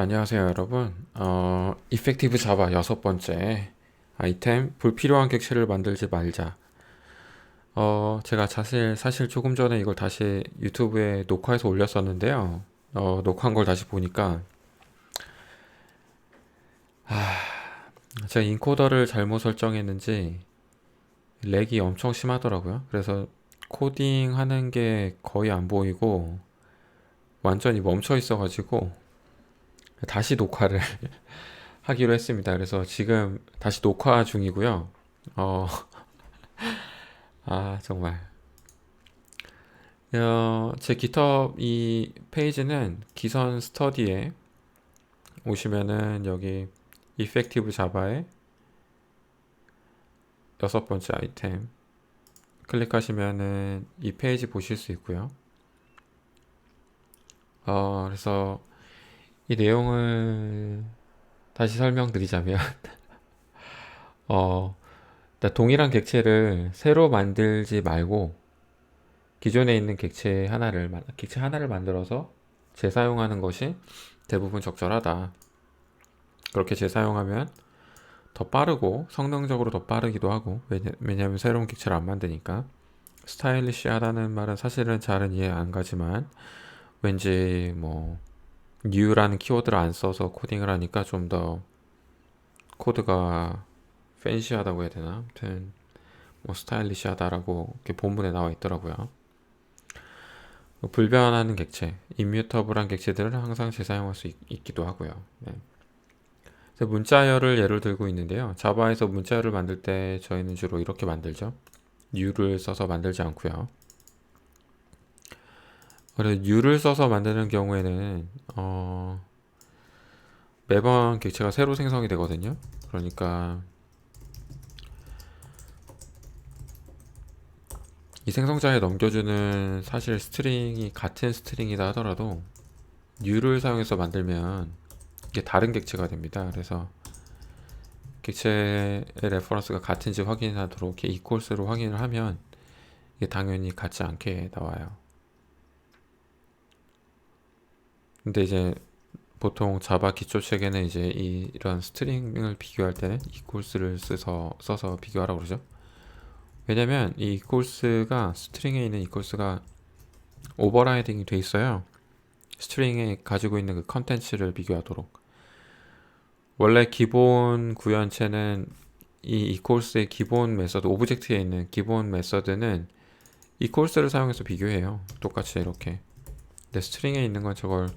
안녕하세요, 여러분. 어, 이펙티브 자바 여섯 번째 아이템 불필요한 객체를 만들지 말자. 어, 제가 사실 사실 조금 전에 이걸 다시 유튜브에 녹화해서 올렸었는데요. 어, 녹화한 걸 다시 보니까 제가 인코더를 잘못 설정했는지 렉이 엄청 심하더라고요. 그래서 코딩하는 게 거의 안 보이고 완전히 멈춰 있어 가지고 다시 녹화를 하기로 했습니다. 그래서 지금 다시 녹화 중이고요. 어, 아, 정말. 어, 제 GitHub 이 페이지는 기선 스터디에 오시면은 여기 이펙티브 자바의 여섯 번째 아이템 클릭하시면은 이 페이지 보실 수 있고요. 어, 그래서 이 내용을 다시 설명드리자면, 어, 동일한 객체를 새로 만들지 말고 기존에 있는 객체 하나를 만- 객체 하나를 만들어서 재사용하는 것이 대부분 적절하다. 그렇게 재사용하면 더 빠르고 성능적으로 더 빠르기도 하고 왜냐, 왜냐하면 새로운 객체를 안 만드니까 스타일리시하다는 말은 사실은 잘은 이해 안 가지만 왠지 뭐 new라는 키워드를 안 써서 코딩을 하니까 좀 더 코드가 팬시하다고 해야 되나? 아무튼 뭐 스타일리시하다라고 이렇게 본문에 나와 있더라고요. 불변하는 객체, 임뮤터블한 객체들은 항상 재사용할 수 있, 기도 하고요. 네. 문자열을 예를 들고 있는데요. 자바에서 문자열을 만들 때 저희는 주로 이렇게 만들죠. new를 써서 만들지 않고요. 그래서 new를 써서 만드는 경우에는 어, 매번 객체가 새로 생성이 되거든요. 그러니까 이 생성자에 넘겨주는 사실 스트링이 같은 스트링이다 하더라도 new를 사용해서 만들면 이게 다른 객체가 됩니다. 그래서 객체의 레퍼런스가 같은지 확인하도록 이렇게 equals로 확인을 하면 이게 당연히 같지 않게 나와요. 근데 이제 보통 자바 기초 체계는 이제 이, 이런 스트링을 비교할 때는 equals를 써서 써서 비교하라고 그러죠. 왜냐면 이 equals가 스트링에 있는 equals가 오버라이딩이 돼 있어요. 스트링에 가지고 있는 그 컨텐츠를 비교하도록. 원래 기본 구현체는 이 equals의 기본 메서드, 오브젝트에 있는 기본 메서드는 equals를 사용해서 비교해요. 똑같이 이렇게. 근데 스트링에 있는 건 저걸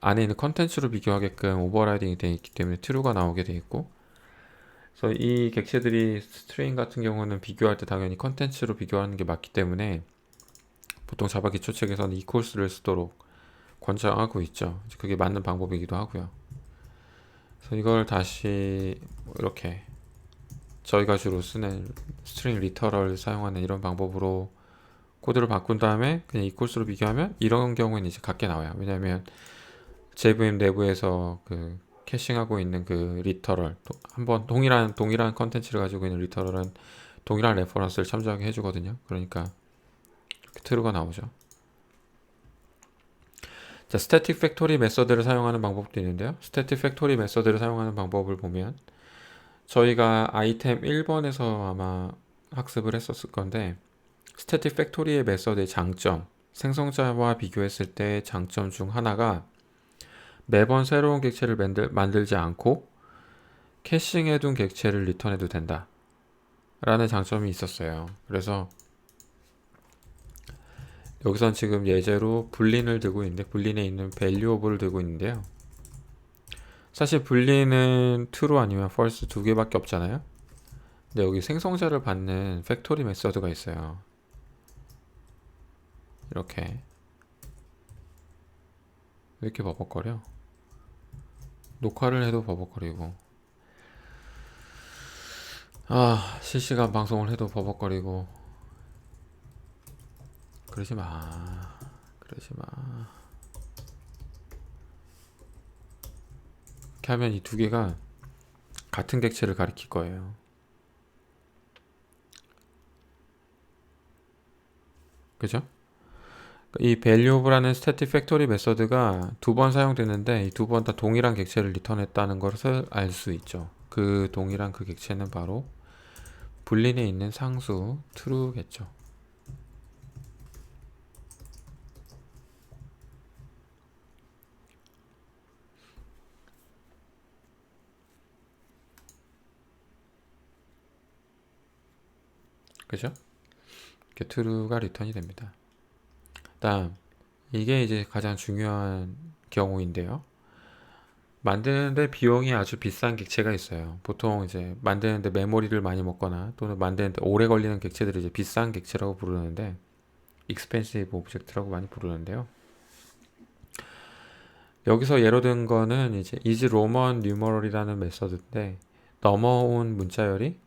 안에 있는 컨텐츠로 비교하게끔 오버라이딩이 되어 있기 때문에 true가 나오게 되어 있고 그래서 이 객체들이 스트링 같은 경우는 비교할 때 당연히 컨텐츠로 비교하는 게 맞기 때문에 보통 자바 기초 책에서는 equals를 쓰도록 권장하고 있죠. 그게 맞는 방법이기도 하고요. 그래서 이걸 다시 뭐 이렇게 저희가 주로 쓰는 스트링 리터럴 사용하는 이런 방법으로 코드를 바꾼 다음에 그냥 equals로 비교하면 이런 경우에는 이제 같게 나와요. 왜냐하면 JVM 내부에서 그 캐싱하고 있는 그 리터럴 또 한번 동일한 동일한 컨텐츠를 가지고 있는 리터럴은 동일한 레퍼런스를 참조하게 해주거든요. 그러니까 이렇게 트루가 나오죠. 팩토리 메서드를 사용하는 방법도 있는데요. 스태틱 팩토리 메서드를 사용하는 방법을 보면 저희가 아이템 1번에서 아마 학습을 했었을 건데 스태틱 팩토리의 메서드의 장점, 생성자와 비교했을 때 장점 중 하나가 매번 새로운 객체를 만들, 만들지 않고 캐싱해둔 객체를 리턴해도 된다. 라는 장점이 있었어요. 그래서 여기선 지금 예제로 불린을 들고 있는데 불린에 있는 valuable을 들고 있는데요. 사실 불린은 true 아니면 false 두 개밖에 없잖아요. 근데 여기 생성자를 받는 팩토리 메서드가 있어요. 이렇게 왜 이렇게 버벅거려? 녹화를 해도 버벅거리고. 아 실시간 방송을 해도 버벅거리고. 그러지 마. 그러지 마. 이렇게 하면 이 두 개가 같은 객체를 가리킬 거예요. 그죠? 이 value라는 static factory 메서드가 두 번 사용되는데 이 두 번 다 동일한 객체를 리턴했다는 것을 알 수 있죠. 그 동일한 그 객체는 바로 불린에 있는 상수 true겠죠. 그죠? 이렇게 true가 리턴이 됩니다. 다음 이게 이제 가장 중요한 경우인데요. 만드는데 비용이 아주 비싼 객체가 있어요. 보통 이제 만드는데 메모리를 많이 먹거나 또는 만드는데 오래 걸리는 객체들을 이제 비싼 객체라고 부르는데 expensive object라고 많이 부르는데요. 여기서 예로 든 거는 이제 is Roman numeral이라는 메서드인데 넘어온 문자열이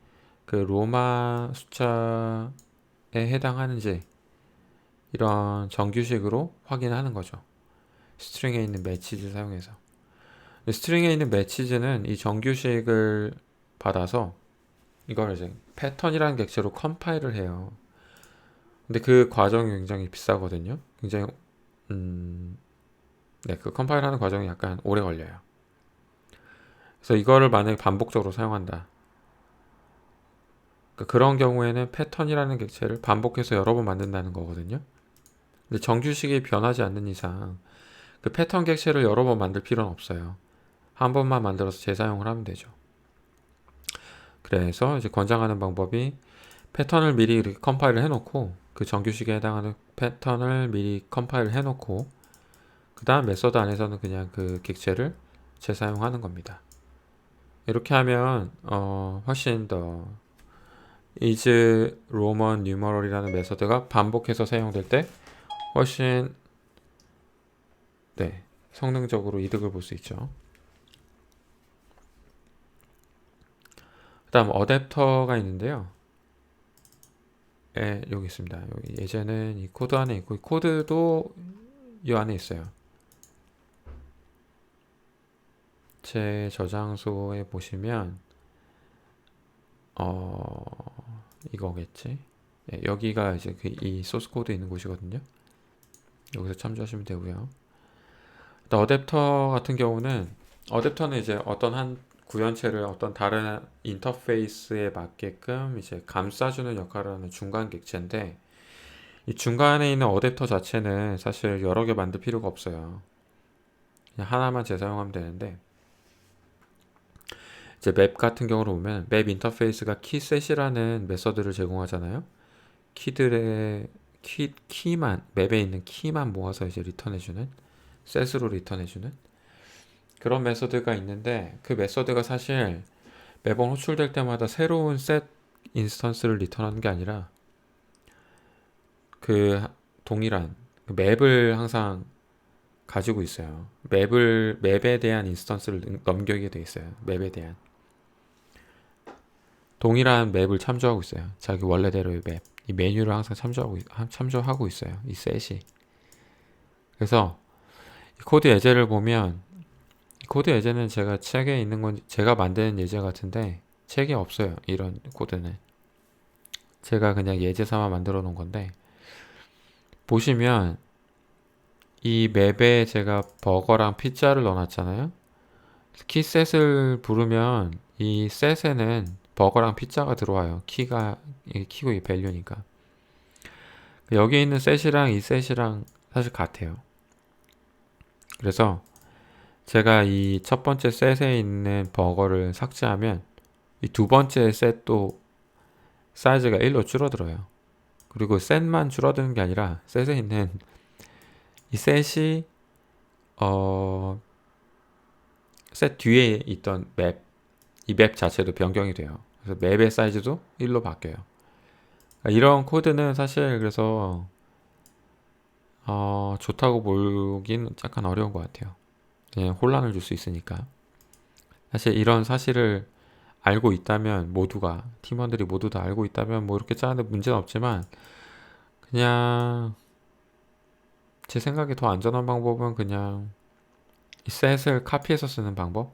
그 로마 숫자에 해당하는지 이런 정규식으로 확인하는 거죠. 스트링에 있는 매치즈 사용해서. 스트링에 있는 매치즈는 이 정규식을 받아서 이걸 이제 패턴이라는 객체로 컴파일을 해요. 근데 그 과정이 굉장히 비싸거든요. 굉장히 음, 네, 그 컴파일하는 과정이 약간 오래 걸려요. 그래서 이거를 만약에 반복적으로 사용한다. 그러니까 그런 경우에는 패턴이라는 객체를 반복해서 여러 번 만든다는 거거든요. 근데 정규식이 변하지 않는 이상 그 패턴 객체를 여러 번 만들 필요는 없어요. 한 번만 만들어서 재사용을 하면 되죠. 그래서 이제 권장하는 방법이 패턴을 미리 이렇게 컴파일을 해놓고 그 정규식에 해당하는 패턴을 미리 컴파일을 해놓고 그 다음 메서드 안에서는 그냥 그 객체를 재사용하는 겁니다. 이렇게 하면 어, 훨씬 더 is Roman numeral이라는 메서드가 반복해서 사용될 때 훨씬 네, 성능적으로 이득을 볼 수 있죠. 그 다음 어댑터가 있는데요. 예, 여기 있습니다. 여기 예제는 이 코드 안에 있고 이 코드도 이 안에 있어요. 제 저장소에 보시면 어 이거겠지. 예, 여기가 이제 그 이 소스 코드 있는 곳이거든요. 여기서 참조하시면 되고요. 어댑터 같은 경우는 어댑터는 이제 어떤 한 구현체를 어떤 다른 인터페이스에 맞게끔 이제 감싸주는 역할을 하는 중간 객체인데 이 중간에 있는 어댑터 자체는 사실 여러 개 만들 필요가 없어요. 그냥 하나만 재사용하면 되는데 이제 맵 같은 경우로 보면 맵 인터페이스가 키셋이라는 메서드를 제공하잖아요. 키들의 키, 키만 맵에 있는 키만 모아서 이제 리턴해주는 셋으로 리턴해주는 그런 메서드가 있는데 그 메서드가 사실 매번 호출될 때마다 새로운 셋 인스턴스를 리턴하는 게 아니라 그 동일한 그 맵을 항상 가지고 있어요. 맵을 맵에 대한 인스턴스를 넘기게 돼 있어요. 맵에 대한 동일한 맵을 참조하고 있어요. 자기 원래대로의 맵. 이 메뉴를 항상 참조하고 참조하고 있어요. 이 셋이. 그래서 이 코드 예제를 보면 코드 예제는 제가 책에 있는 건 제가 만든 예제 같은데 책에 없어요. 이런 코드는. 제가 그냥 예제 삼아 만들어 놓은 건데 보시면 이 맵에 제가 버거랑 피자를 넣어놨잖아요. 키셋을 부르면 이 셋에는 버거랑 피자가 들어와요. 키가 키고 이 밸류니까. 여기 있는 셋이랑 이 셋이랑 사실 같아요. 그래서 제가 이 첫 번째 셋에 있는 버거를 삭제하면 이 두 번째 셋도 사이즈가 1로 줄어들어요. 그리고 셋만 줄어드는 게 아니라 셋에 있는 이 셋이 어, 셋 뒤에 있던 맵, 이 맵 자체도 변경이 돼요. 그래서 맵의 사이즈도 1로 바뀌어요. 그러니까 이런 코드는 사실 그래서 어, 좋다고 보긴 약간 어려운 것 같아요. 그냥 혼란을 줄 수 있으니까. 사실 이런 사실을 알고 있다면 모두가 팀원들이 모두 다 알고 있다면 뭐 이렇게 짜는데 문제는 없지만 그냥 제 생각에 더 안전한 방법은 그냥 이 셋을 카피해서 쓰는 방법이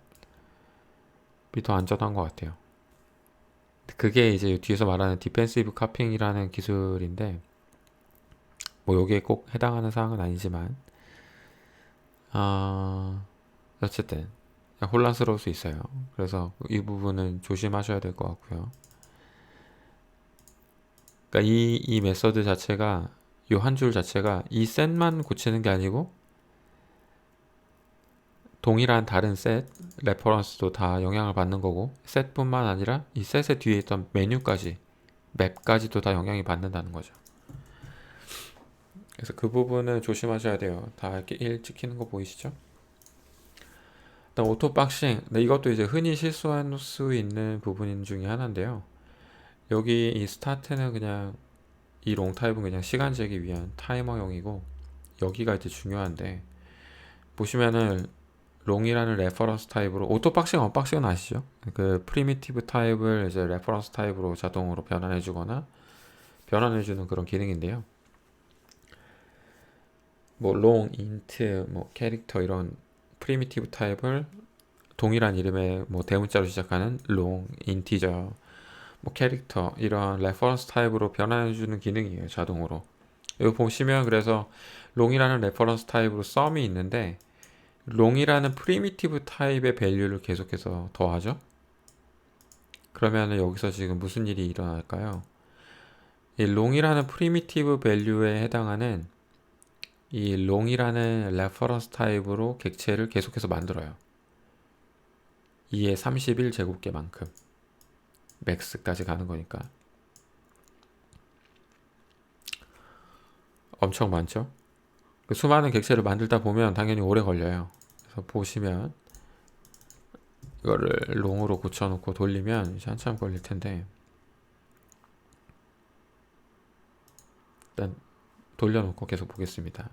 더 안전한 것 같아요. 그게 이제 뒤에서 말하는 디펜시브 카핑이라는 기술인데 뭐 여기에 꼭 해당하는 사항은 아니지만 아 어쨌든 혼란스러울 수 있어요. 그래서 이 부분은 조심하셔야 될 것 같고요. 그러니까 이, 이 메서드 자체가 이 한 줄 자체가 이 셋만 고치는 게 아니고 동일한 다른 셋 레퍼런스도 다 영향을 받는 거고 셋뿐만 아니라 이 셋의 뒤에 있던 메뉴까지 맵까지도 다 영향이 받는다는 거죠. 그래서 그 부분은 조심하셔야 돼요. 다 이렇게 1 찍히는 거 보이시죠? 일단 오토 박싱. 네, 이것도 이제 흔히 실수할 수 있는 부분 중에 하나인데요. 여기 이 스타트는 그냥 이 롱타입은 그냥 시간 재기 위한 타이머용이고 여기가 이제 중요한데 보시면은 롱이라는 레퍼런스 타입으로 오토 박싱 언박싱은 아시죠? 그 프리미티브 타입을 이제 레퍼런스 타입으로 자동으로 변환해 주거나 변환해 주는 그런 기능인데요. 뭐 롱, 인트, 뭐 캐릭터 이런 프리미티브 타입을 동일한 이름의 뭐 대문자로 시작하는 롱, 인티저, 뭐 캐릭터 이런 레퍼런스 타입으로 변환해 주는 기능이에요 자동으로 여기 보시면 그래서 롱이라는 레퍼런스 타입으로 썸이 있는데 롱이라는 프리미티브 타입의 밸류를 계속해서 더하죠? 그러면 여기서 지금 무슨 일이 일어날까요? 이 롱이라는 프리미티브 밸류에 해당하는 이 롱이라는 레퍼런스 타입으로 객체를 계속해서 만들어요. 2의 31 제곱개만큼 맥스까지 가는 거니까. 엄청 많죠. 그 수많은 객체를 만들다 보면 당연히 오래 걸려요. 그래서 보시면 이거를 롱으로 고쳐놓고 돌리면 이제 한참 걸릴 텐데 일단 돌려놓고 계속 보겠습니다.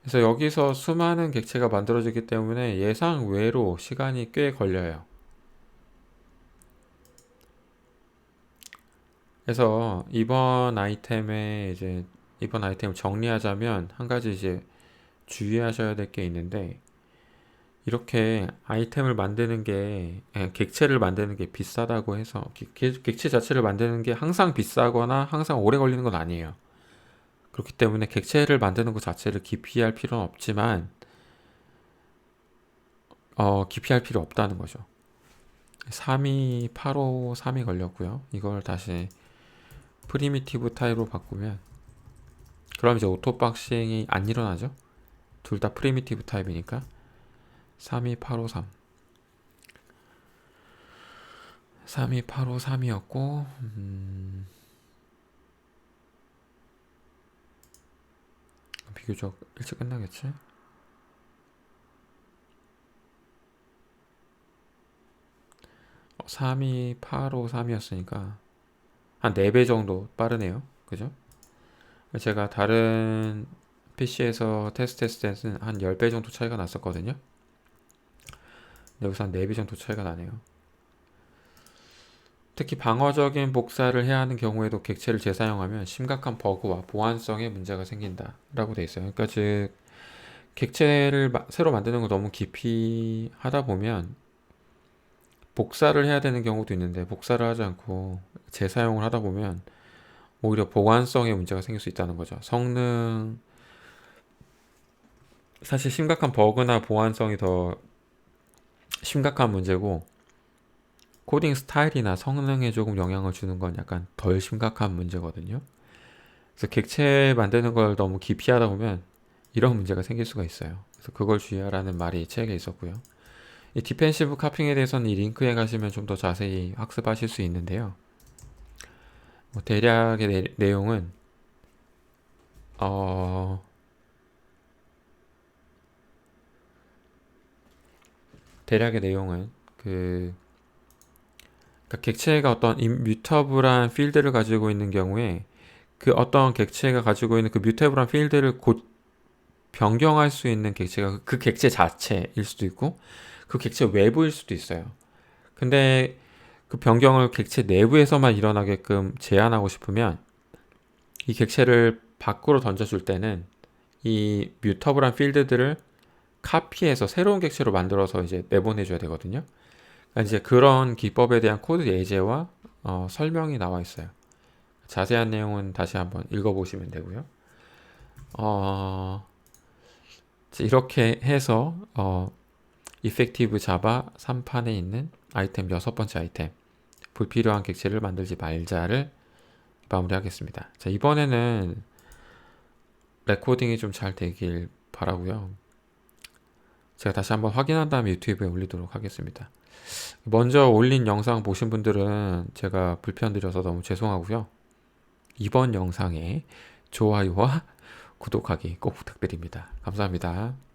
그래서 여기서 수많은 객체가 만들어지기 때문에 예상 외로 시간이 꽤 걸려요. 그래서 이번 아이템에 이제 이번 아이템을 정리하자면 한 가지 이제 주의하셔야 될 게 있는데 이렇게 아이템을 만드는 게 예, 객체를 만드는 게 비싸다고 해서 객- 객체 자체를 만드는 게 항상 비싸거나 항상 오래 걸리는 건 아니에요. 그렇기 때문에 객체를 만드는 것 자체를 기피할 필요는 없지만 어, 기피할 필요 없다는 거죠. 3이 8호 3이 걸렸고요. 이걸 다시 프리미티브 타입으로 바꾸면 그럼 이제 오토 박싱이 안 일어나죠? 둘 다 프리미티브 타입이니까 32853 32853이었고 음... 비교적 일찍 끝나겠지? 어, 32853이었으니까 한 4배 정도 빠르네요. 그죠? 제가 다른 PC에서 테스트했을 때는 한 10배 정도 차이가 났었거든요. 여기서 한 4배 정도 차이가 나네요. 특히 방어적인 복사를 해야 하는 경우에도 객체를 재사용하면 심각한 버그와 보안성에 문제가 생긴다라고 돼 있어요. 그러니까 즉 객체를 마- 새로 만드는 거 너무 깊이 하다 보면 복사를 해야 되는 경우도 있는데 복사를 하지 않고 재사용을 하다 보면 오히려 보관성에 문제가 생길 수 있다는 거죠. 성능 사실 심각한 버그나 보안성이 더 심각한 문제고 코딩 스타일이나 성능에 조금 영향을 주는 건 약간 덜 심각한 문제거든요. 그래서 객체 만드는 걸 너무 깊이 하다 보면 이런 문제가 생길 수가 있어요. 그래서 그걸 주의하라는 말이 책에 있었고요. 이 디펜시브 카핑에 대해서는 이 링크에 가시면 좀 더 자세히 학습하실 수 있는데요. 뭐 대략의 내, 내용은 어 대략의 내용은 그 그러니까 객체가 어떤 뮤터블한 필드를 가지고 있는 경우에 그 어떤 객체가 가지고 있는 그 뮤터블한 필드를 곧 변경할 수 있는 객체가 그 객체 자체일 수도 있고 그 객체 외부일 수도 있어요. 근데 그 변경을 객체 내부에서만 일어나게끔 제한하고 싶으면 이 객체를 밖으로 던져줄 때는 이 뮤터블한 필드들을 카피해서 새로운 객체로 만들어서 이제 내보내줘야 되거든요. 그러니까 이제 그런 기법에 대한 코드 예제와 어, 설명이 나와 있어요. 자세한 내용은 다시 한번 읽어보시면 되고요. 어, 이렇게 해서 어, 이펙티브 자바 3판에 있는 아이템 여섯 번째 아이템 불필요한 객체를 만들지 말자를 마무리하겠습니다. 자, 이번에는 레코딩이 좀 잘 되길 바라고요. 제가 다시 한번 확인한 다음에 유튜브에 올리도록 하겠습니다. 먼저 올린 영상 보신 분들은 제가 불편드려서 너무 죄송하고요. 이번 영상에 좋아요와 구독하기 꼭 부탁드립니다. 감사합니다.